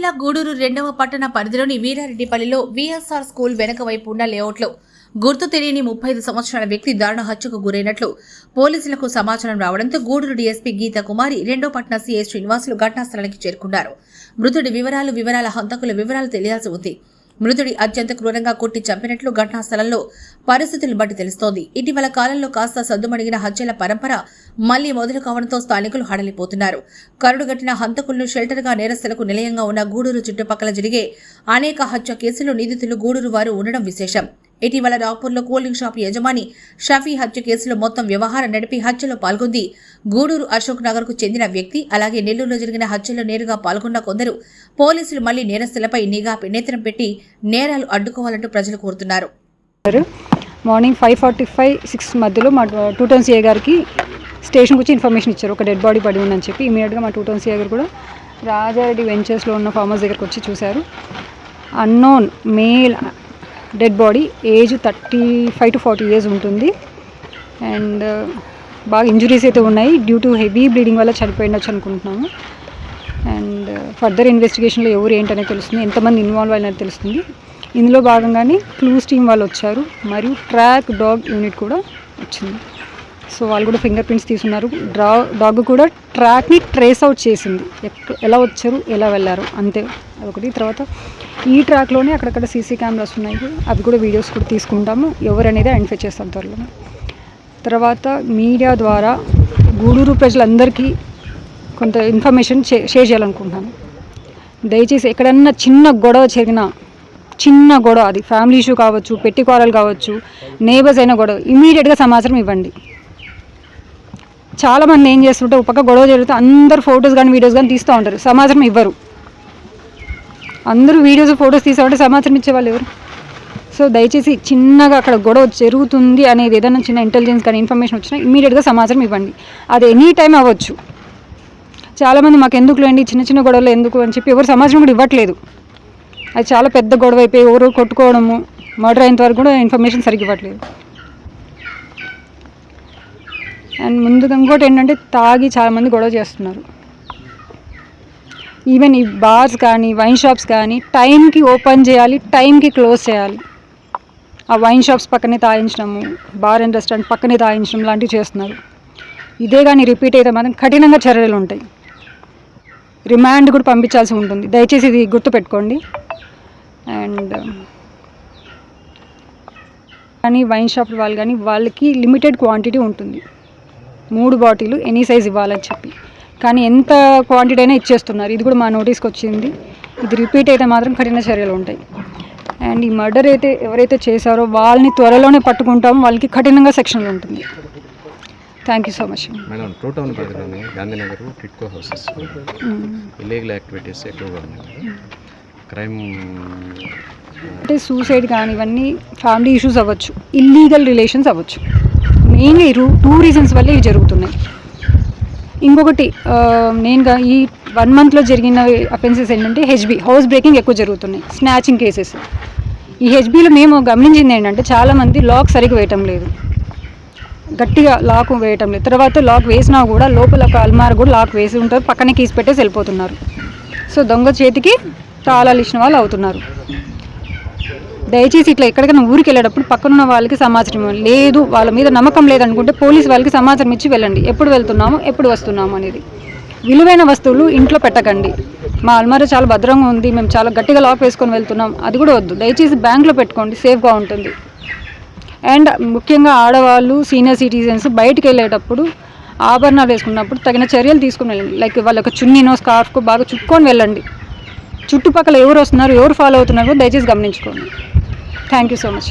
జిల్లా గూడూరు రెండవ పట్టణ పరిధిలోని వీరారెడ్డిపల్లిలో వీఎస్ఆర్ స్కూల్ వెనక వైపు ఉన్న లేఅవుట్లో గుర్తు తెలియని ముప్పై ఐదు సంవత్సరాల వ్యక్తి దారుణ హత్యకు గురైనట్లు పోలీసులకు సమాచారం రావడంతో గూడూరు డీఎస్పీ గీతా కుమారి రెండో పట్టణ సీఏ శ్రీనివాసులు ఘటనా స్థలానికి చేరుకున్నారు. మృతుడి వివరాలు వివరాల హంతకుల వివరాలు తెలియాల్సి ఉంది. మృతుడి అత్యంత క్రూరంగా కొట్టి చంపినట్లు ఘటనా స్థలంలో పరిస్థితులను బట్టి తెలుస్తోంది. ఇటీవల కాలంలో కాస్త సద్దుమణిగిన హత్యల పరంపర మళ్ళీ మొదలు కావడంతో స్థానికులు హడలిపోతున్నారు. కరుడుగట్టిన హంతకులను షెల్టర్గా నేరస్తులకు నిలయంగా ఉన్న గూడూరు చుట్టుపక్కల జరిగే అనేక హత్య కేసుల్లో నిందితులు గూడూరు వారు ఉండడం విశేషం. ఇటీవల రాపూర్లో కూల్ డ్రింక్ షాప్ యజమాని షఫీ హత్య కేసులో మొత్తం వ్యవహారం నడిపి హత్యలో పాల్గొంది. గూడూరు అశోక్ నగర్కు చెందిన వ్యక్తి అలాగే నెల్లూరులో జరిగిన హత్యలో నేరుగా పాల్గొన్న కొందరు పోలీసులు మళ్ళీ నేరస్తులపై నిఘా నేత్రం పెట్టి నేరాలు అడ్డుకోవాలంటూ ప్రజలు కోరుతున్నారు. Morning five forty five six మధ్యలో మా టూ టౌన్ సిఏ గారికి స్టేషన్ వచ్చి ఇన్ఫర్మేషన్ ఇచ్చారు. ఒక డెడ్ బాడీ పడి ఉందని చెప్పి ఇమీడియట్గా మా టూ టౌన్ సిఏ గారు కూడా రాజారెడ్డి వెంచర్స్లో ఉన్న ఫార్మర్స్ దగ్గరకు వచ్చి చూశారు. Unknown male dead body age thirty five to forty years ఉంటుంది. అండ్ uh, బాగా ఇంజురీస్ అయితే ఉన్నాయి. డ్యూ టు హెవీ బ్లీడింగ్ వల్ల చనిపోయిండొచ్చు అనుకుంటున్నాము. అండ్ uh, ఫర్దర్ ఇన్వెస్టిగేషన్లో ఎవరు ఏంటనే తెలుస్తుంది. ఎంతమంది ఇన్వాల్వ్ అయినది తెలుస్తుంది. ఇందులో భాగంగానే క్లూస్ టీం వాళ్ళు వచ్చారు. మరియు ట్రాక్ డాగ్ యూనిట్ కూడా వచ్చింది. సో వాళ్ళు కూడా ఫింగర్ ప్రింట్స్ తీసున్నారు డ్రా డాగ్ కూడా ట్రాక్ని ట్రేస్ అవుట్ చేసింది. ఎలా వచ్చారు ఎలా వెళ్ళారు అంతే. అదొకటి. తర్వాత ఈ ట్రాక్లోనే అక్కడక్కడ సీసీ కెమెరాస్ ఉన్నాయి. అవి కూడా వీడియోస్ కూడా తీసుకుంటాము. ఎవరనేది ఐడెంటిఫై చేస్తాం త్వరలో తర్వాత మీడియా ద్వారా గూడూరు ప్రజలందరికీ కొంత ఇన్ఫర్మేషన్ షే- షేర్ చేయాలనుకుంటున్నాను. దయచేసి ఎక్కడన్నా చిన్న గొడవ జరిగినా చిన్న గొడవ అది ఫ్యామిలీ ఇష్యూ కావచ్చు పెట్టి కూరలు కావచ్చు నేబర్స్ అయిన గొడవ ఇమీడియట్గా సమాచారం ఇవ్వండి. చాలామంది ఏం చేస్తుంటే ఒక పక్క గొడవ జరుగుతూ అందరు ఫొటోస్ కానీ వీడియోస్ కానీ తీస్తూ ఉంటారు. సమాచారం ఇవ్వరు. అందరూ వీడియోస్ ఫొటోస్ తీసామంటే సమాచారం ఇచ్చేవాళ్ళు ఎవరు? సో దయచేసి చిన్నగా అక్కడ గొడవ జరుగుతుంది అనేది ఏదైనా చిన్న ఇంటెలిజెన్స్ కానీ ఇన్ఫర్మేషన్ వచ్చినా ఇమీడియట్గా సమాచారం ఇవ్వండి. అది ఎనీ టైం అవ్వచ్చు. చాలామంది మాకు ఎందుకు లేండి? చిన్న చిన్న గొడవలు ఎందుకు అని చెప్పి ఎవరు సమాచారం కూడా ఇవ్వట్లేదు. అది చాలా పెద్ద గొడవ అయిపోయి ఎవరు కొట్టుకోవడము మర్డర్ అయినంత వరకు కూడా ఇన్ఫర్మేషన్ సరిగ్గా ఇవ్వట్లేదు. అండ్ ముందుగా ఇంకోటి ఏంటంటే తాగి చాలామంది గొడవ చేస్తున్నారు. ఈవెన్ ఈ బార్స్ కానీ వైన్ షాప్స్ కానీ టైంకి ఓపెన్ చేయాలి టైంకి క్లోజ్ చేయాలి. ఆ వైన్ షాప్స్ పక్కనే తాగించడము బార్ అండ్ రెస్టారెంట్ పక్కనే తాగించడం లాంటివి చేస్తున్నారు. ఇదే కానీ రిపీట్ అయితే మాత్రం కఠినంగా చర్యలు ఉంటాయి. రిమాండ్ కూడా పంపించాల్సి ఉంటుంది. దయచేసి ఇది గుర్తుపెట్టుకోండి. అండ్ కానీ వైన్ షాప్ వాళ్ళు కానీ వాళ్ళకి లిమిటెడ్ క్వాంటిటీ ఉంటుంది. మూడు బాటిల్ ఎనీ సైజ్ ఇవ్వాలని చెప్పి. కానీ ఎంత క్వాంటిటీ అయినా ఇచ్చేస్తున్నారు. ఇది కూడా మా నోటీస్కి వచ్చింది. ఇది రిపీట్ అయితే మాత్రం కఠిన చర్యలు ఉంటాయి. అండ్ ఈ మర్డర్ అయితే ఎవరైతే చేశారో వాళ్ళని త్వరలోనే పట్టుకుంటాం. వాళ్ళకి కఠినంగా సెక్షన్లు ఉంటుంది. Thank you so much madam two town పరిధిలోని Gandhinagar TIDCO houses. Illegal activities ఎక్కువగా ఉన్నాయి. క్రైమ్ అంటే సూసైడ్ కానీ ఇవన్నీ ఫ్యామిలీ ఇష్యూస్ అవ్వచ్చు. ఇల్లీగల్ రిలేషన్స్ అవ్వచ్చు. మెయిన్లీ టూ రీజన్స్ వల్ల ఇవి జరుగుతున్నాయి. ఇంకొకటి మెయిన్గా ఈ వన్ మంత్లో జరిగిన అఫెన్సెస్ ఏంటంటే హెచ్బి హౌస్ బ్రేకింగ్ ఎక్కువ జరుగుతున్నాయి స్నాచింగ్ కేసెస్ ఈ హెచ్బిలో మేము గమనించింది ఏంటంటే చాలామంది లాక్ సరిగ్గా వేయటం లేదు. గట్టిగా లాక్ వేయటం లేదు. తర్వాత లాక్ వేసినా కూడా లోపల ఒక అల్మార్ కూడా లాక్ వేసి ఉంటారు పక్కనే కీసి పెట్టేసి వెళ్ళిపోతున్నారు. సో దొంగ చేతికి తాళాలు ఇచ్చిన వాళ్ళు అవుతున్నారు. దయచేసి ఇట్లా ఎక్కడికైనా ఊరికి వెళ్ళేటప్పుడు పక్కనున్న వాళ్ళకి సమాచారం లేదు వాళ్ళ మీద నమ్మకం లేదనుకుంటే పోలీస్ వాళ్ళకి సమాచారం ఇచ్చి వెళ్ళండి. ఎప్పుడు వెళ్తున్నాము ఎప్పుడు వస్తున్నాము అనేది. విలువైన వస్తువులు ఇంట్లో పెట్టకండి. మా అల్మారా చాలా భద్రంగా ఉంది మేము చాలా గట్టిగా లాక్ వేసుకొని వెళ్తున్నాం. అది కూడా వద్దు. దయచేసి బ్యాంక్లో పెట్టుకోండి సేఫ్గా ఉంటుంది. అండ్ ముఖ్యంగా ఆడవాళ్ళు సీనియర్ సిటిజన్స్ బయటికి వెళ్ళేటప్పుడు ఆభరణాలు వేసుకున్నప్పుడు తగిన చర్యలు తీసుకుని వెళ్ళండి. లైక్ వాళ్ళ యొక్క చున్నీనో స్కార్ఫ్కో బాగా చుట్టుకొని వెళ్ళండి. చుట్టుపక్కల ఎవరు వస్తున్నారు ఎవరు ఫాలో అవుతున్నారు దయచేసి గమనించుకోండి. Thank you so much